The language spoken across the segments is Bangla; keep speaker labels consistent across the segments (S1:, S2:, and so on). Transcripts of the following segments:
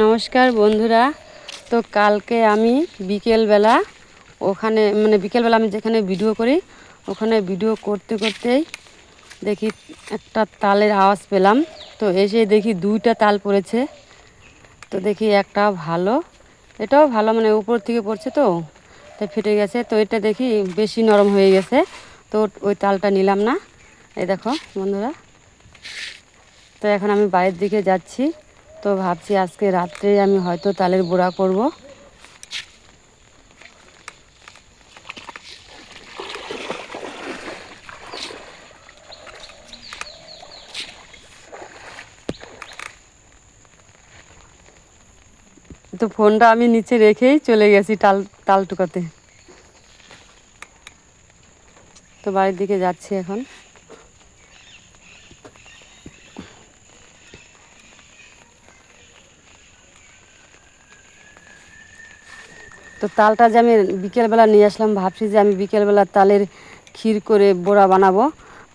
S1: নমস্কার বন্ধুরা। তো কালকে আমি বিকেলবেলা ওখানে মানে বিকেলবেলা আমি যেখানে ভিডিও করি, ওখানে ভিডিও করতে করতেই দেখি একটা তালের আওয়াজ পেলাম। তো এসে দেখি দুইটা তাল পড়েছে। তো দেখি একটা ভালো, এটাও ভালো মানে উপর থেকে পড়ছে তো তো ফেটে গেছে। তো এটা দেখি বেশি নরম হয়ে গেছে, তো ওই তালটা নিলাম না। এই দেখো বন্ধুরা। তো এখন আমি বাইরের দিকে যাচ্ছি। তো ভাবছি আজকে রাত্রে আমি হয়তো তালের বড়া করব। তো ফোনটা আমি নিচে রেখেই চলে গেছি তাল তাল টুকাতে। তো বাড়ির দিকে যাচ্ছি এখন। তো তালটা যে আমি বিকেলবেলা নিয়ে আসলাম, ভাবছি যে আমি বিকেলবেলা তালের ক্ষীর করে বড়া বানাবো।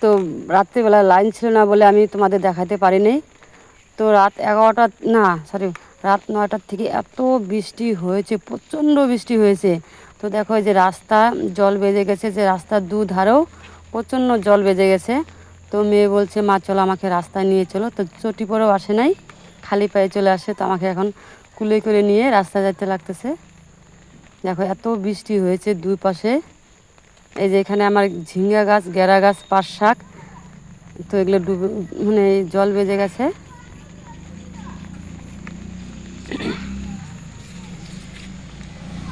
S1: তো রাত্রিবেলা লাইন ছিল না বলে আমি তোমাদের দেখাতে পারিনি। তো রাত এগারোটা, না সরি রাত নয়টার থেকে এত বৃষ্টি হয়েছে, প্রচণ্ড বৃষ্টি হয়েছে। তো দেখো যে রাস্তা, জল বেজে গেছে, যে রাস্তার দুধারেও প্রচণ্ড জল বেজে গেছে। তো মেয়ে বলছে, মা, চলো আমাকে রাস্তায় নিয়ে চলো। তো চটি পরেও আসে নাই, খালি পায়ে চলে আসে। তো আমাকে এখন কুলে করে নিয়ে রাস্তায় যেতে লাগতেছে। দেখো, এত বৃষ্টি হয়েছে দুই পাশে এই যে এখানে আমার ঝিঙ্গা গাছ গেরা গাছ, পাট শাক, তো এগুলো ডুবে মানে জল বেজে গেছে।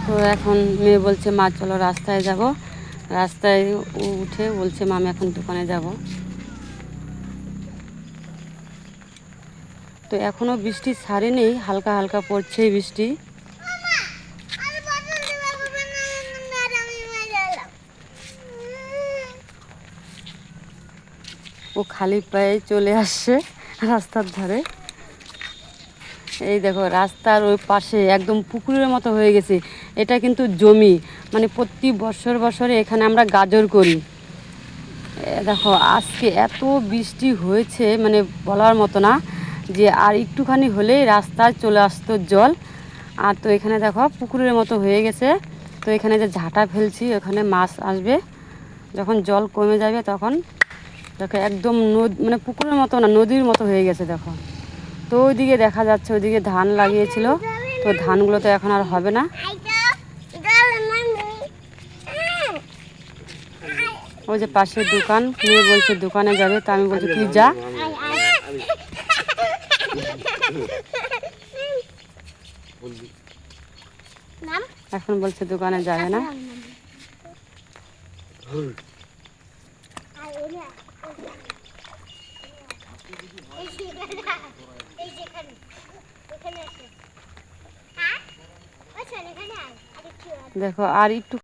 S1: তো এখন মেয়ে বলছে, মা, চলো রাস্তায় যাব। রাস্তায় উঠে বলছে, মা, আমি এখন দোকানে যাব। তো এখনও বৃষ্টি ছাড়েনি, হালকা হালকা পড়ছে বৃষ্টি। ও খালি পায়ে চলে আসছে রাস্তার ধারে। এই দেখো, রাস্তার ওই পাশে একদম পুকুরের মতো হয়ে গেছে। এটা কিন্তু জমি। মানে প্রতি বছর বছরে এখানে আমরা গাজর করি। দেখো, আজকে এত বৃষ্টি হয়েছে মানে বলার মতো না, যে আর একটুখানি হলেই রাস্তায় চলে আসতো জল। আর তো এখানে দেখো, পুকুরের মতো হয়ে গেছে। তো এখানে যে ঝাঁটা ফেলছি, ওখানে মাছ আসবে। যখন জল কমে যাবে তখন দেখো একদম নদ মানে পুকুরের মতো না নদীর মতো হয়ে গেছে দেখো। তো ওইদিকে দেখা যাচ্ছে ওইদিকে ধান লাগিয়েছিল। তো ধানগুলো তো এখন আর হবে না। ওই যে পাশের দোকান মেয়ে বলছে দোকানে যাবে তো আমি বলছি তুই যা। এখন বলছে দোকানে যাবে না। দেখো আর একটু